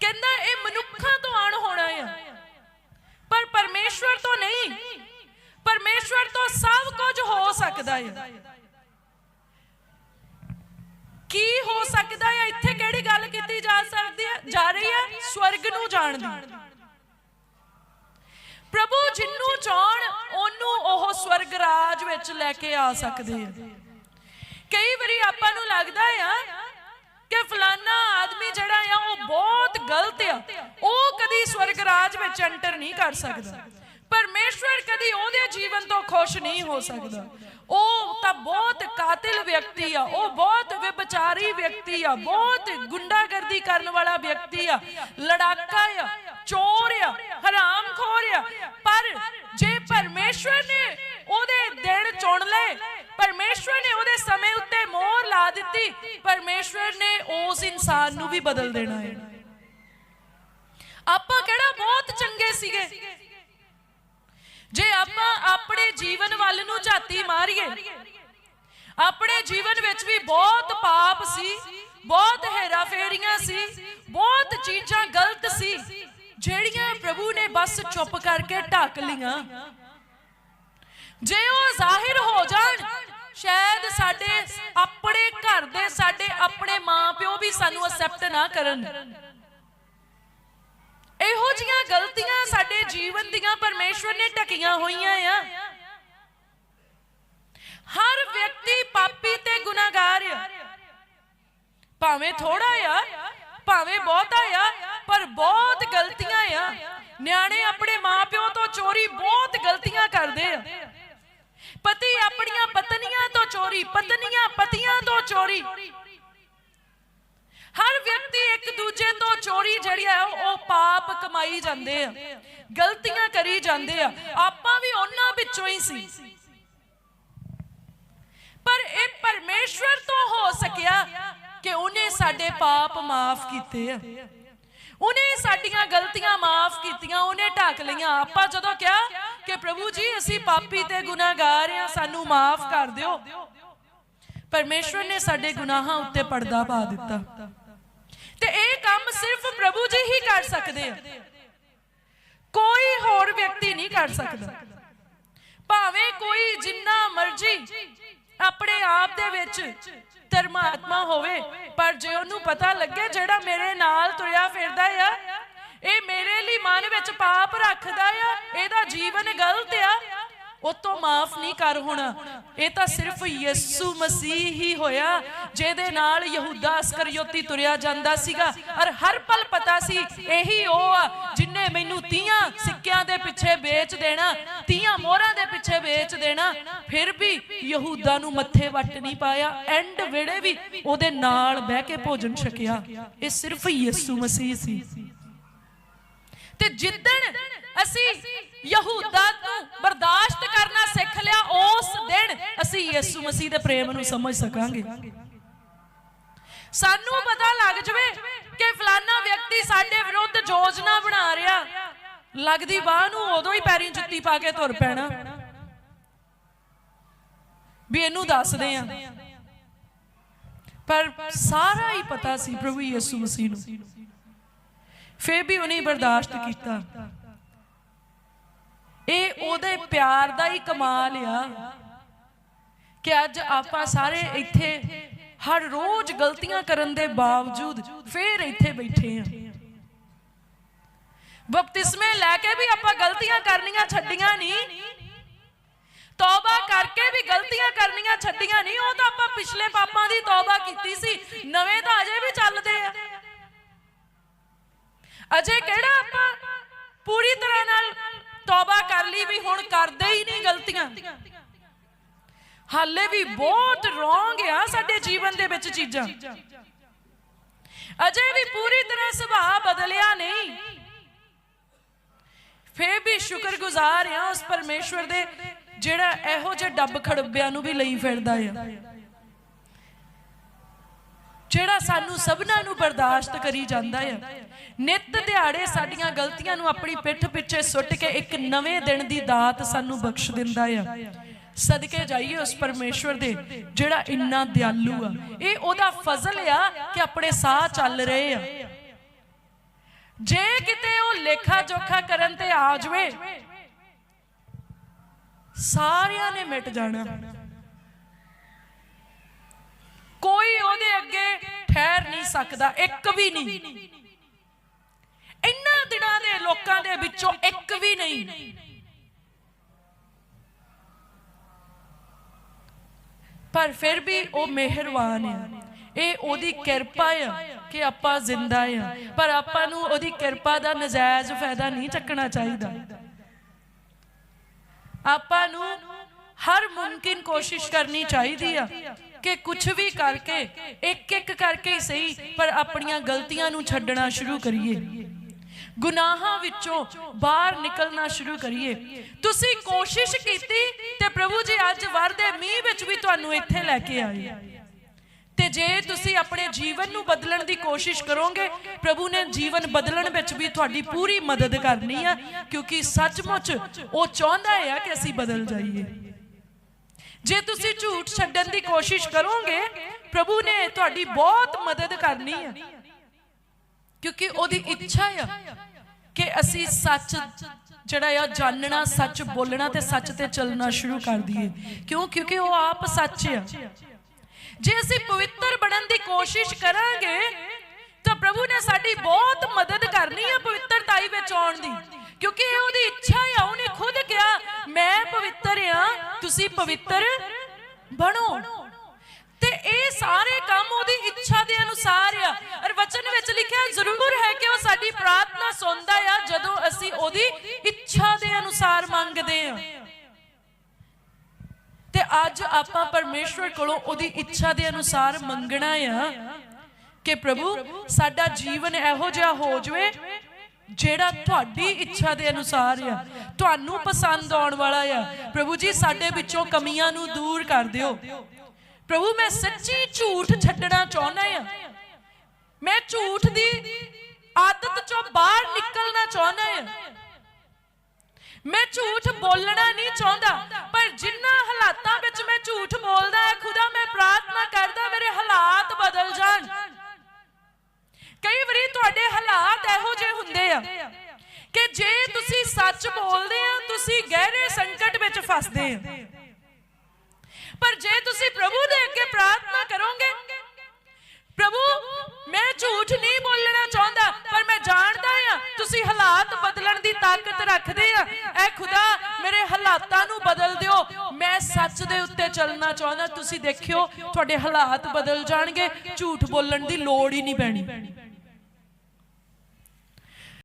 ਕਹਿੰਦਾ ਇਹ ਮਨੁੱਖਾਂ ਤੋਂ ਆਣ ਹੋਣਾ ਆ। ਪਰ ਪਰਮੇਸ਼ਵਰ ਤੋਂ ਨਹੀਂ। ਪਰਮੇਸ਼ਵਰ ਤੋਂ ਸਭ ਕੁਝ ਹੋ ਸਕਦਾ ਹੈ ਕੀ ਹੋ ਸਕਦਾ ਹੈ ਇੱਥੇ ਕਿਹੜੀ ਗੱਲ ਕੀਤੀ ਜਾ ਸਕਦੀ ਹੈ ਜਾ ਰਹੀ ਹੈ ਸਵਰਗ ਨੂੰ ਜਾਣ ਦੀ। ਪ੍ਰਭੂ ਜਿੰਨੂੰ ਚਾਹਣ, ਉਹਨੂੰ ਉਹ ਸਵਰਗ ਰਾਜ ਵਿੱਚ ਲੈ ਕੇ ਆ ਸਕਦੇ ਆ। ਕਈ ਵਾਰੀ ਆਪਾਂ ਨੂੰ ਲੱਗਦਾ ਆ ਕਿ ਫਲਾਨਾ ਆਦਮੀ ਜਿਹੜਾ ਆ, ਉਹ ਬਹੁਤ ਗਲਤ ਆ। ਉਹ ਕਦੀ ਸਵਰਗ ਰਾਜ ਵਿੱਚ ਐਂਟਰ ਨਹੀਂ ਕਰ ਸਕਦਾ। ਪਰਮੇਸ਼ਵਰ ਕਦੀ ਉਹਦੇ ਜੀਵਨ ਤੋਂ ਖੁਸ਼ ਨਹੀਂ ਹੋ ਸਕਦਾ। ਉਹ ਤਾਂ ਬਹੁਤ ਕਾਤਿਲ ਵਿਅਕਤੀ ਆ। ਉਹ ਬਹੁਤ ਵਿਭਚਾਰੀ ਵਿਅਕਤੀ ਆ। ਬਹੁਤ ਗੁੰਡਾਗਰਦੀ ਕਰਨ ਵਾਲਾ ਵਿਅਕਤੀ ਆ। ਲੜਾਕਾ ਆ, ਚੋਰ ਆ, ਹਰਾਮਖੋਰ ਆ। ਪਰ ਜੇ ਪਰਮੇਸ਼ਵਰ ਨੇ ਉਹਦੇ ਦਿਨ ਚੁਣ ਲਏ, ਪਰਮੇਸ਼ਵਰ ਨੇ ਉਹਦੇ ਸਮੇਂ ਉੱਤੇ ਮੋਹਰ ਲਾ ਦਿੱਤੀ, ਪਰਮੇਸ਼ਵਰ ਨੇ ਉਸ ਇਨਸਾਨ ਨੂੰ ਵੀ ਬਦਲ ਦੇਣਾ ਹੈ। ਆਪਾਂ ਕਿਹੜਾ ਬਹੁਤ ਚੰਗੇ ਸੀਗੇ? ਜੇ ਆਪਾਂ ਆਪਣੇ ਜੀਵਨ ਵੱਲ ਨੂੰ ਝਾਤੀ ਮਾਰੀਏ, ਆਪਣੇ ਜੀਵਨ ਵਿੱਚ ਵੀ ਬਹੁਤ ਪਾਪ ਸੀ, ਬਹੁਤ ਹੇਰਾਫੇਰੀਆਂ ਸੀ, ਬਹੁਤ ਚੀਜ਼ਾਂ ਗਲਤ ਸੀ, ਜਿਹੜੀਆਂ ਪ੍ਰਭੂ ਨੇ ਬਸ ਚੁੱਪ ਕਰਕੇ ਢੱਕ ਲੀਆਂ ਜੇ ਉਹ ਜ਼ਾਹਿਰ ਹੋ ਜਾਣ, ਸ਼ਾਇਦ ਸਾਡੇ ਆਪਣੇ ਘਰ ਦੇ, ਸਾਡੇ ਆਪਣੇ ਮਾਪਿਓ ਵੀ ਸਾਨੂੰ ਅਸੈਪਟ ਨਾ ਕਰਨ। ਇਹੋ ਜੀਆਂ ਗਲਤੀਆਂ ਸਾਡੇ ਜੀਵਨ ਦੀਆਂ ਪਰਮੇਸ਼ਵਰ ਨੇ ਢਕੀਆਂ ਹੋਈਆਂ ਆ। ਹਰ ਵਿਅਕਤੀ ਪਾਪੀ ਤੇ ਗੁਨਾਹਗਾਰ ਆ। ਭਾਵੇਂ ਥੋੜਾ ਆ, ਭਾਵੇਂ ਬਹੁਤਾ ਆ, ਪਰ ਬਹੁਤ ਗਲਤੀਆਂ ਆ। ਨਿਆਣੇ ਆਪਣੇ ਮਾਪਿਓ ਤੋਂ ਚੋਰੀ ਬਹੁਤ ਗਲਤੀਆਂ ਕਰਦੇ ਆ। ਪਤੀ ਆਪਣੀਆਂ ਪਤਨੀਆਂ ਤੋਂ ਚੋਰੀ, ਪਤਨੀਆਂ ਪਤੀਆਂ ਤੋਂ ਚੋਰੀ। ਹਰ ਵਿਅਕਤੀ ਇੱਕ ਦੂਜੇ ਤੋਂ ਚੋਰੀ ਜਿਹੜੀ ਆ ਪਾਪ ਕਮਾਈ ਜਾਂਦੇ ਆ, ਗਲਤੀਆਂ ਕਰੀ ਜਾਂਦੇ ਆ, ਆਪਾਂ ਵੀ ਉਹਨਾਂ ਵਿੱਚੋਂ ਹੀ ਸੀ। ਪਰ ਇਹ ਪਰਮੇਸ਼ਵਰ ਤੋਂ ਹੋ ਸਕਿਆ ਕਿ ਉਹਨੇ ਸਾਡੇ ਪਾਪ ਮਾਫ ਕੀਤੇ ਆ। ਉਹਨੇ ਸਾਡੀਆਂ ਗਲਤੀਆਂ ਮਾਫ ਕੀਤੀਆਂ, ਉਹਨੇ ਢੱਕ ਲਈਆਂ। ਆਪਾਂ ਜਦੋਂ ਕਿਹਾ ਕਿ ਪ੍ਰਭੂ ਜੀ, ਅਸੀਂ ਪਾਪੀ ਤੇ ਗੁਨਾਹਗਾਰ ਆ, ਸਾਨੂੰ ਮਾਫ ਕਰ ਦਿਓ। ਪਰਮੇਸ਼ਵਰ ਨੇ ਸਾਡੇ ਗੁਨਾਹਾਂ ਉੱਤੇ ਪਰਦਾ ਪਾ ਦਿੱਤਾ। ਤੇ ਇਹ ਕੰਮ ਸਿਰਫ ਸਕਦੇ ਆ। ਕੋਈ ਹੋਰ ਵਿਅਕਤੀ ਨਹੀਂ ਕਰ ਸਕਦਾ। ਭਾਵੇਂ ਕੋਈ ਜਿੰਨਾ ਮਰਜ਼ੀ ਆਪਣੇ ਆਪ ਦੇ ਵਿੱਚ ਧਰਮਾਤਮਾ ਹੋਵੇ, ਪਰ ਜੇ ਉਹਨੂੰ ਪਤਾ ਲੱਗੇ ਜਿਹੜਾ ਮੇਰੇ ਨਾਲ ਤੁਰਿਆ ਫਿਰਦਾ ਆ, ਇਹ ਮੇਰੇ ਲਈ ਮਨ ਵਿੱਚ ਪਾਪ ਰੱਖਦਾ ਆ, ਇਹਦਾ ਜੀਵਨ ਗਲਤ ਆ, ਉਹ ਤੋਂ ਮਾਫ ਨਹੀਂ ਕਰ ਹੋਣਾ। ਇਹ ਤਾਂ ਸਿਰਫ ਯਿਸੂ ਮਸੀਹ ਹੀ ਹੋਇਆ, ਜਿਹਦੇ ਨਾਲ ਯਹੂਦਾ ਅਸਕਰਯੋਤੀ ਤੁਰਿਆ ਜਾਂਦਾ ਸੀਗਾ। ਔਰ ਹਰ ਪਲ ਪਤਾ ਸੀ, ਇਹੀ ਉਹ ਆ ਜਿਨੇ ਮੈਨੂੰ 30 ਸਿੱਕਿਆਂ ਦੇ ਪਿੱਛੇ ਵੇਚ ਦੇਣਾ 30 ਮੋਹਰਾਂ ਦੇ ਪਿੱਛੇ ਵੇਚ ਦੇਣਾ, ਫਿਰ ਵੀ ਯਹੂਦਾ ਨੂੰ ਮੱਥੇ ਵੱਟ ਨਹੀਂ ਪਾਇਆ ਐਂਡ ਵੇੜੇ ਵੀ ਉਹਦੇ ਨਾਲ ਬਹਿ ਕੇ ਭੋਜਨ ਛਕਿਆ। ਇਹ ਸਿਰਫ ਯਿਸੂ ਮਸੀਹ ਸੀ। ਤੇ ਜਿੱਦਣ ਅਸੀਂ ਯਹੂਦਾ ਨੂੰ ਬਰਦਾਸ਼ਤ ਕਰਨਾ ਸਿੱਖ ਲਿਆ, ਉਸ ਦਿਨ ਅਸੀਂ ਯਿਸੂ ਮਸੀਹ ਦੇ ਪ੍ਰੇਮ ਨੂੰ ਸਮਝ ਸਕਾਂਗੇ। ਸਾਨੂੰ ਪਤਾ ਲੱਗ ਜਵੇ ਕਿ ਫਲਾਨਾ ਵਿਅਕਤੀ ਸਾਡੇ ਵਿਰੁੱਧ ਯੋਜਨਾ ਬਣਾ ਰਿਹਾ। ਲੱਗਦੀ ਬਾਹ ਨੂੰ ਉਦੋਂ ਹੀ ਪੈਰੀਂ ਜੁੱਤੀ ਪਾ ਕੇ ਤੁਰ ਪੈਣਾ। ਵੀ ਇਹਨੂੰ ਦੱਸਦੇ ਆ। ਪਰ ਸਾਰਾ ਹੀ ਪਤਾ ਸੀ ਪ੍ਰਭੂ ਯਿਸੂ ਮਸੀਹ ਨੂੰ। ਫੇਰ ਵੀ ਉਹਨੇ ਬਰਦਾਸ਼ਤ ਕੀਤਾ। ਇਹ ਉਹਦੇ ਪਿਆਰ ਦਾ ਹੀ ਕਮਾਲ ਆ। ਕਿ ਅੱਜ ਆਪਾਂ ਸਾਰੇ ਇੱਥੇ ਹਰ ਰੋਜ਼ ਗਲਤੀਆਂ ਕਰਨ ਦੇ ਬਾਵਜੂਦ ਫੇਰ ਇੱਥੇ ਬੈਠੇ ਆ। ਬਪਤਿਸਮੇ ਲੈ ਕੇ ਵੀ ਆਪਾਂ ਗਲਤੀਆਂ ਕਰਨੀਆਂ ਛੱਡੀਆਂ ਨਹੀਂ ਤੌਬਾ ਕਰਕੇ ਵੀ ਗਲਤੀਆਂ ਕਰਨੀਆਂ ਛੱਡੀਆਂ ਨਹੀਂ ਉਹ ਤਾਂ ਆਪਾਂ ਪਿਛਲੇ ਪਾਪਾਂ ਦੀ ਤੌਬਾ ਕੀਤੀ ਸੀ, ਨਵੇਂ ਤਾਂ ਅਜੇ ਵੀ ਚੱਲਦੇ ਆ। ਅਜੇ ਕਿਹੜਾ ਆਪਾਂ ਪੂਰੀ ਤਰ੍ਹਾਂ ਨਾਲ ਤੌਬਾ ਕਰ ਲਈ ਵੀ ਹੁਣ ਕਰਦੇ ਹੀ ਨਹੀਂ ਗਲਤੀਆਂ। ਹਾਲੇ ਵੀ ਬਹੁਤ ਰੋਂਗ ਆ ਸਾਡੇ ਜੀਵਨ ਦੇ ਵਿੱਚ ਚੀਜ਼ਾਂ। ਅਜੇ ਵੀ ਪੂਰੀ ਤਰ੍ਹਾਂ ਸੁਭਾਅ ਬਦਲਿਆ ਨਹੀਂ। ਫੇਰ ਵੀ ਸ਼ੁਕਰਗੁਜ਼ਾਰ ਆ ਉਸ ਪਰਮੇਸ਼ਵਰ ਦੇ ਜਿਹੜਾ ਇਹੋ ਜਿਹੇ ਡੱਬ ਖੜੱਬਿਆਂ ਨੂੰ ਵੀ ਲਈ ਫਿਰਦਾ ਆ। ਜਿਹੜਾ ਸਾਨੂੰ ਸਭਨਾਂ ਨੂੰ ਬਰਦਾਸ਼ਤ ਕਰੀ ਜਾਂਦਾ ਆ। ਨਿਤ ਦਿਹਾੜੇ ਸਾਡੀਆਂ ਗਲਤੀਆਂ ਨੂੰ ਆਪਣੀ ਪਿੱਠ ਪਿੱਛੇ ਸੁੱਟ ਕੇ ਇੱਕ ਨਵੇਂ ਦਿਨ ਦੀ ਦਾਤ ਸਾਨੂੰ ਬਖਸ਼ ਦਿੰਦਾ ਆ। ਸਦਕੇ ਜਾਈਏ ਉਸ ਪਰਮੇਸ਼ਵਰ ਦੇ, ਜਿਹੜਾ ਇੰਨਾ ਦਿਆਲੂ ਆ। ਇਹ ਉਹਦਾ ਫਜ਼ਲ ਆ ਕਿ ਆਪਣੇ ਸਾਹ ਚੱਲ ਰਹੇ ਆ। ਜੇ ਕਿਤੇ ਉਹ ਲੇਖਾ ਜੋਖਾ ਕਰਨ ਤੇ ਆ ਜਾਵੇ, ਸਾਰਿਆਂ ਨੇ ਮਿਟ ਜਾਣਾ। ਕੋਈ ਉਹਦੇ ਅੱਗੇ ਠਹਿਰ ਨਹੀਂ ਸਕਦਾ, ਇੱਕ ਵੀ ਨਹੀਂ। ਇੰਨਾ ਦਿਨਾਂ ਦੇ ਲੋਕਾਂ ਦੇ ਵਿੱਚੋਂ ਇੱਕ ਵੀ ਨਹੀਂ। ਪਰ ਫਿਰ ਵੀ ਉਹ ਮਿਹਰਬਾਨ ਆ। ਇਹ ਉਹਦੀ ਕਿਰਪਾ ਆ ਕਿ ਆਪਾਂ ਜ਼ਿੰਦਾ ਆ। ਪਰ ਆਪਾਂ ਨੂੰ ਉਹਦੀ ਕਿਰਪਾ ਦਾ ਨਜਾਇਜ਼ ਫਾਇਦਾ ਨਹੀਂ ਚੱਕਣਾ ਚਾਹੀਦਾ। ਆਪਾਂ ਨੂੰ ਹਰ ਮੁਮਕਿਨ ਕੋਸ਼ਿਸ਼ ਕਰਨੀ ਚਾਹੀਦੀ ਆ ਕਿ ਕੁਝ ਵੀ ਕਰਕੇ ਇੱਕ ਇੱਕ ਕਰਕੇ ਹੀ ਸਹੀ, ਪਰ ਆਪਣੀਆਂ ਗਲਤੀਆਂ ਨੂੰ ਛੱਡਣਾ ਸ਼ੁਰੂ ਕਰੀਏ। ਗੁਨਾਹਾਂ ਵਿੱਚੋਂ ਬਾਹਰ ਨਿਕਲਣਾ ਸ਼ੁਰੂ ਕਰੀਏ। ਤੁਸੀਂ ਕੋਸ਼ਿਸ਼ ਕੀਤੀ ਤੇ ਪ੍ਰਭੂ ਜੀ ਅੱਜ ਵਰਦੇ ਮੀਂਹ ਵਿੱਚ ਵੀ ਤੁਹਾਨੂੰ ਇੱਥੇ ਲੈ ਕੇ ਆਏ। ਤੇ ਜੇ ਤੁਸੀਂ ਆਪਣੇ ਜੀਵਨ ਨੂੰ ਬਦਲਣ ਦੀ ਕੋਸ਼ਿਸ਼ ਕਰੋਗੇ, ਪ੍ਰਭੂ ਨੇ ਜੀਵਨ ਬਦਲਣ ਵਿੱਚ ਵੀ ਤੁਹਾਡੀ ਪੂਰੀ ਮਦਦ ਕਰਨੀ ਆ, ਕਿਉਂਕਿ ਸੱਚਮੁੱਚ ਉਹ ਚਾਹੁੰਦਾ ਹੈ ਕਿ ਅਸੀਂ ਬਦਲ ਜਾਈਏ। ਜੇ ਤੁਸੀਂ ਝੂਠ ਛੱਡਣ ਦੀ ਕੋਸ਼ਿਸ਼ ਕਰੋਗੇ, ਪ੍ਰਭੂ ਨੇ ਤੁਹਾਡੀ ਬਹੁਤ ਮਦਦ ਕਰਨੀ ਹੈ ਕਿਉਂਕਿ ਉਹਦੀ ਇੱਛਾ ਆ ਕਿ ਅਸੀਂ ਸੱਚ ਜਿਹੜਾ ਆ ਜਾਣਨਾ ਸੱਚ ਬੋਲਣਾ ਤੇ ਸੱਚ ਤੇ ਚੱਲਣਾ ਸ਼ੁਰੂ ਕਰ ਦਈਏ ਕਿਉਂ? ਕਿਉਂਕਿ ਉਹ ਆਪ ਸੱਚ ਆ। ਜੇ ਅਸੀਂ ਪਵਿੱਤਰ ਬਣਨ ਦੀ ਕੋਸ਼ਿਸ਼ ਕਰਾਂਗੇ ਤਾਂ ਪ੍ਰਭੂ ਨੇ ਸਾਡੀ ਬਹੁਤ ਮਦਦ ਕਰਨੀ ਹੈ ਪਵਿੱਤਰਤਾਈ ਵਿੱਚ ਆਉਣ ਦੀ। ਕਿਉਂਕਿ ਇਹ ਉਹਦੀ ਇੱਛਾ ਆ ਉਹਨੇ ਖੁਦ ਕਿਹਾ ਮੈਂ ਪਵਿੱਤਰ ਆ ਤੁਸੀਂ ਪਵਿੱਤਰ ਬਣੋ। ਇਹ ਸਾਰੇ ਕੰਮ ਉਹਦੀ ਇੱਛਾ ਦੇ ਅਨੁਸਾਰ ਆ। ਔਰ ਵਚਨ ਵਿੱਚ ਲਿਖਿਆ, ਜ਼ਰੂਰ ਹੈ ਕਿ ਉਹ ਸਾਡੀ ਪ੍ਰਾਰਥਨਾ ਸੁਣਦਾ ਆ, ਜਦੋਂ ਅਸੀਂ ਉਹਦੀ ਇੱਛਾ ਦੇ ਅਨੁਸਾਰ ਮੰਗਦੇ ਆ। ਤੇ ਅੱਜ ਆਪਾਂ ਪਰਮੇਸ਼ਵਰ ਕੋਲੋਂ ਉਹਦੀ ਇੱਛਾ ਦੇ ਅਨੁਸਾਰ ਮੰਗਣਾ ਆ ਕਿ ਪ੍ਰਭੂ, ਸਾਡਾ ਜੀਵਨ ਇਹੋ ਜਿਹਾ ਹੋ ਜਾਵੇ ਜਿਹੜਾ ਤੁਹਾਡੀ ਇੱਛਾ ਦੇ ਅਨੁਸਾਰ ਆ। ਤੁਹਾਨੂੰ ਪਸੰਦ ਆਉਣ ਵਾਲਾ ਆ। ਪ੍ਰਭੂ ਜੀ, ਸਾਡੇ ਵਿੱਚੋਂ ਕਮੀਆਂ ਨੂੰ ਦੂਰ ਕਰ ਦਿਓ। ਪ੍ਰਭੂ, ਮੈਂ ਸੱਚੀ ਝੂਠ ਛੱਡਣਾ ਚਾਹੁੰਦਾ ਆ ਮੈਂ ਝੂਠ ਦੀ ਆਦਤ ਚੋਂ ਬਾਹਰ ਨਿਕਲਣਾ ਚਾਹੁੰਦਾ ਆ ਮੈਂ ਝੂਠ ਬੋਲਣਾ ਨਹੀਂ ਚਾਹੁੰਦਾ, ਪਰ ਜਿੰਨਾ ਹਾਲਾਤਾਂ ਵਿੱਚ ਮੈਂ ਝੂਠ ਬੋਲਦਾ ਹੈ, ਖੁਦਾ, ਮੈਂ ਪ੍ਰਾਰਥਨਾ ਕਰਦਾ, ਮੇਰੇ ਹਾਲਾਤ ਬਦਲ ਜਾਣ। ਕਈ ਵਾਰੀ ਤੁਹਾਡੇ ਹਾਲਾਤ ਇਹੋ ਜਿਹੇ ਹੁੰਦੇ ਆ ਕਿ ਜੇ ਤੁਸੀਂ ਸੱਚ ਬੋਲਦੇ ਆ, ਤੁਸੀਂ ਗਹਿਰੇ ਸੰਕਟ ਵਿੱਚ ਫਸਦੇ ਆ। ਪਰ ਜੇ ਤੁਸੀਂ ਪ੍ਰਭੂ ਦੇ ਅੱਗੇ ਪ੍ਰਾਰਥਨਾ ਕਰੋਗੇ, ਪ੍ਰਭੂ, ਮੈਂ ਝੂਠ ਨਹੀਂ ਬੋਲਣਾ ਚਾਹੁੰਦਾ, ਪਰ ਮੈਂ ਜਾਣਦਾ ਆ ਤੁਸੀਂ ਹਾਲਾਤ ਬਦਲਣ ਦੀ ਤਾਕਤ ਰੱਖਦੇ ਆ। ਐ ਖੁਦਾ, ਮੇਰੇ ਹਾਲਾਤਾਂ ਨੂੰ ਬਦਲ ਦਿਓ। ਮੈਂ ਸੱਚ ਦੇ ਉੱਤੇ ਚੱਲਣਾ ਚਾਹੁੰਦਾ, ਤੁਸੀਂ ਦੇਖਿਓ, ਤੁਹਾਡੇ ਹਾਲਾਤ ਬਦਲ ਜਾਣਗੇ, ਝੂਠ ਬੋਲਣ ਦੀ ਲੋੜ ਹੀ ਨਹੀਂ ਪੈਣੀ।